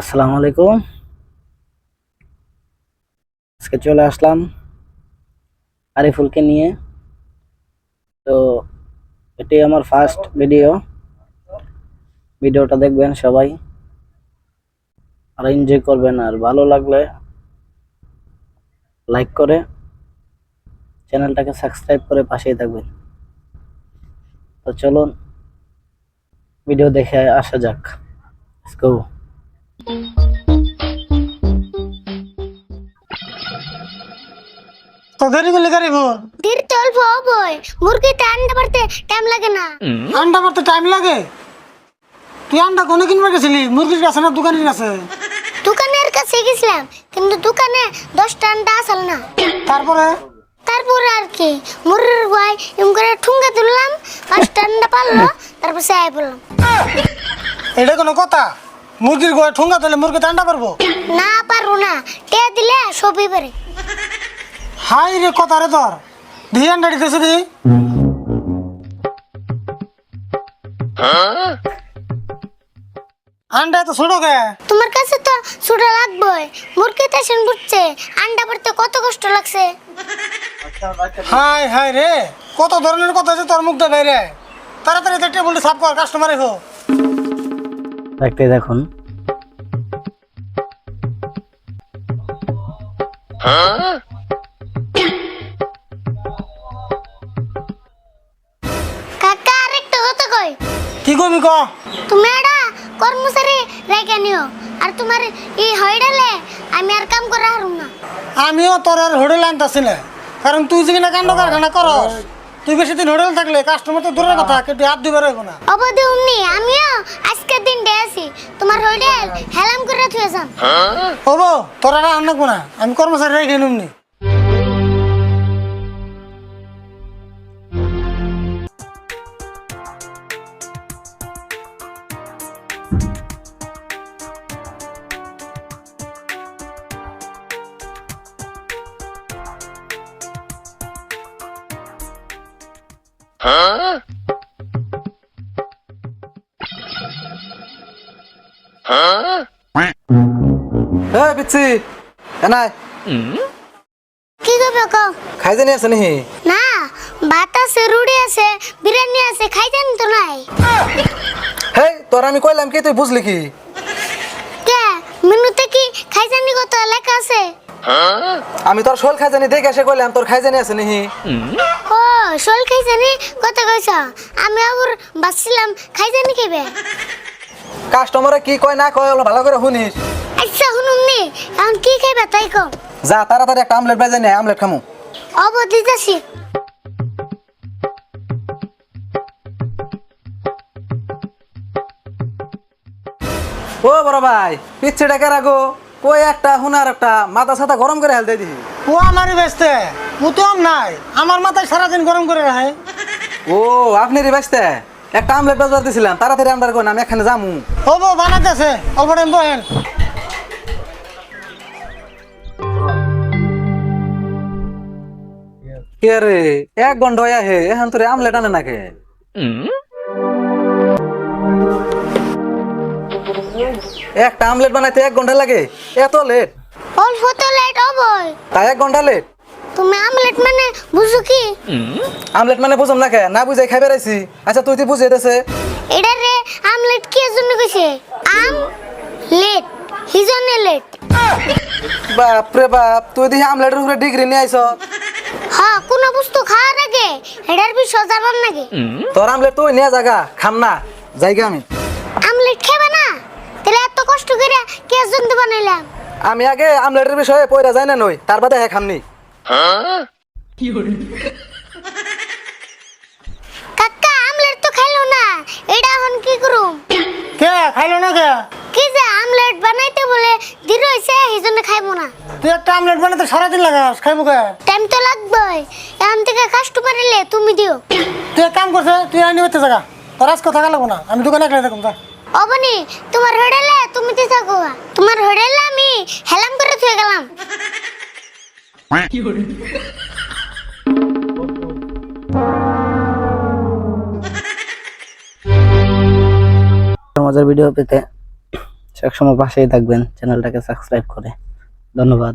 আসসালামু আলাইকুম। আজকে চলে আসলাম আরিফুলকে নিয়ে। তো এটি আমার ফার্স্ট ভিডিও ভিডিওটা দেখবেন সবাই। আর এনজয় করবেন আর ভালো লাগলে লাইক করে চ্যানেলটাকে সাবস্ক্রাইব করে পাশেই থাকবেন। তো চলুন ভিডিও দেখে আসা যাক. আন্ডা পারতে টাইম লাগে না। আন্ডা মারতে টাইম লাগে? তুই আন্ডা কোনে কিনবে গেছিলি? মুরগির কাছে না দোকানের কাছে? দোকানের কাছে গেছিলাম কিন্তু দোকানে দশটা আন্ডা আসল না। তারপরে? তারপরে আর কি মুরগির গাই এম করে ঠুঙ্গা তুললাম পাঁচটা আন্ডা পারল তারপর সে আয় পড়লাম। এটা কোনো কথা? মুরগির গোয়া ঠুঙ্গা তাহলে মুরগিতে আন্ডা পারব না পারব না। টে দিলে সবই পারে হাই রে কথা রে তোর দিয়ে আন্ডা দিতেছে দি আন্ডা তো ছোট গে তোমার কাছে তো ছুটা লাগবে মুরগি তেসেন বুঝছে। আন্ডা পারতে কত কষ্ট লাগছে। হাই হাই রে কত ধরনের কথা আছে তোর মুখ দেখাই রে তাড়াতাড়ি টেবিলটা সাফ কর কাস্টমার এসো দেখতে দেখুন কাকা আরেকটা কথা কই? কি করবি ক? তুমি এটা কর্মচারী রেখে নিও আর তোমার এই হইডালে আমি আর কাম করা হারুম না। আমিও তোর আর হোটেল আনতেছি না কারণ তুই যদি না কাণ্ড কারখানা করস। তুই বেশি দিন হোটেল থাকলে কাস্টমার তো দূরের কথা কিন্তু হাত দিবার হইব না। অবধি উমনি আমিও আজকের দিন ডে আছি। তোমার হোটেল হেলাম করে থুয়েছাম হব তোরা আর আনব না আমি কর্মচারী রেখে নিমনি। এই পিচ্ছি। এনাই কি করবে কও খাই জানি আছে নিহি? না ভাত আছে রুটি আছে বিরিয়ানি আছে খাইতেন তো নাই। হেই তোর আমি কইলাম কি তুই বুঝলি কি? কে? মেনুতে কি খাইজানি কত লেখা আছে। আমি তোর শোল খাই জানি দেখে এসে কইলাম তোর খাই জানি আছে নিহি? ও শোল খাইজানি কত কইছ। আমি আবার বাসছিলাম খাইজানি খাইবে কাস্টমারে কি কয় না কয় ভালো করে শুনিস। আচ্ছা শুনুম নি। এখন কি খাইবে তাই কও। যা তাড়াতাড়ি একটা আমলেট বাজে নে আমলেট খামু। অবধি যাচ্ছি ও বড় ভাই পিচ্ছি ডেকে রাখো কই একটা হুনার একটা মাথা সাথা গরম করে হেলতে দিহি। ও আমারই ব্যস্তে আম নাই। আমার মাথায় সারাদিন গরম করে রাখে। ও আপনি রে ব্যস্তে। একটা আমলেট বাজার দিছিলাম তাড়াতাড়ি আমদার কোন আমি এখানে যামু। হব বানাইতেছে। অল্প টাইম বহেন কে রে? এক ঘণ্টা হয়ে হে এখন তোরে আমলেট আনে নাকে? একটা আমলেট বানাইতে এক ঘণ্টা লাগে এত লেট। অল্প তো লেট হবই। তাই এক ঘণ্টা লেট? তুমি আমলেট মানে বুঝো কি? আমলেট মানে বুঝম না কে? না বুঝাই খাই বেড়াইছি আচ্ছা তুই তুই বুঝিয়ে দেছে এটা রে আমলেট কি জন্য কইছে? আম লেট হিজনে লেট? বাপ রে বাপ তুই দেখি আমলেটের উপরে ডিগ্রি নিয়ে আইছ। হ্যাঁ কোনো বস্তু খাওয়ার আগে এটার বিষয় জানার নাকি? তোর আমলেট তুই নিয়ে জাগা খাম না। যাইগা আমি। আমলেট খাবে না? তাহলে এত কষ্ট করে কে জন্য বানাইলাম? আমি আগে আমলেটের বিষয়ে পয়রা যাই না নই তার বাদে হ্যাঁ খামনি। কাকা আমলেট তো খাইলো না। এটা এখন কি করুম? কে খাইলো না কে? কি যে আমলেট বানাইতে বলে ধীর হইছে এই জন্য খাইবো না। তুই একটা আমলেট বানাতে সারাদিন লাগাস খাইবো কে? টাইম তো লাগবেই। এখন থেকে কাস্টমার এলে তুমি দিও। তুই এক কাম করছে তুই আইনি হতে জায়গা তোর আজকে থাকা লাগবো না আমি দোকানে একলাই থাকুন যা। অবনি তোমার হোটেলে তুমি তো থাকো তোমার হোটেলে আমি হেলাম করে থুয়ে গেলাম মজার ভিডিও পেতে সবসময় পাশেই থাকবেন চ্যানেলটাকে সাবস্ক্রাইব করে। ধন্যবাদ।